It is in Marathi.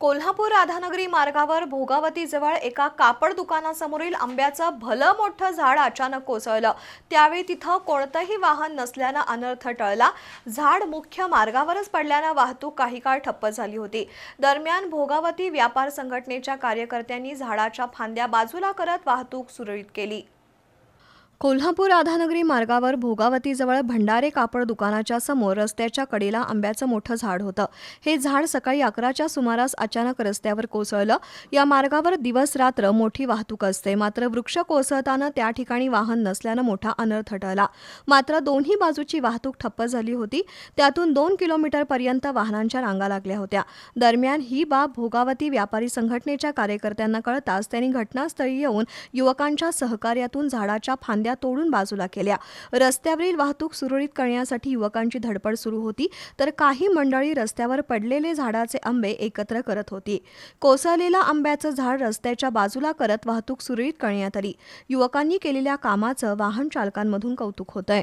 कोल्हापूर राधानगरी मार्गावर भोगावतीजवळ एका कापड दुकानासमोरील आंब्याचं भलं मोठं झाड अचानक कोसळलं. त्यावेळी तिथं कोणतंही वाहन नसल्यानं अनर्थ टळला. झाड मुख्य मार्गावरच पडल्यानं वाहतूक काही काळ ठप्प झाली होती. दरम्यान भोगावती व्यापार संघटनेच्या कार्यकर्त्यांनी झाडाच्या फांद्या बाजूला करत वाहतूक सुरळीत केली. कोल्हापूर राधानगरी मार्गावर भोगावतीजवळ भंडारे कापड दुकानाच्या समोर रस्त्याच्या कडेला आंब्याचं मोठं झाड होतं. हे झाड सकाळी अकराच्या सुमारास अचानक रस्त्यावर कोसळलं. या मार्गावर दिवस रात्र मोठी वाहतूक असते. मात्र वृक्ष कोसळताना त्या ठिकाणी वाहन नसल्यानं मोठा अनर्थ टळला मात्र दोन्ही बाजूची वाहतूक ठप्प झाली होती. त्यातून दोन किलोमीटरपर्यंत वाहनांच्या रांगा लागल्या होत्या. दरम्यान ही बाब भोगावती व्यापारी संघटनेच्या कार्यकर्त्यांना कळताच त्यांनी घटनास्थळी येऊन युवकांच्या सहकार्यातून झाडाच्या फांद्या तोडून बाजूला केल्या. रस्त्यावरील वाहतूक सुरळीत करण्यासाठी युवकांची धडपड सुरू होती तर काही मंडळी रस्त्यावर पडलेले झाडाचे आंबे एकत्र करत होती. कोसळलेलं आंब्याचं झाड रस्त्याच्या बाजूला करत वाहतूक सुरळीत करण्यात आली. युवकांनी केलेल्या कामाचं वाहन चालकांमधून कौतुक होतंय.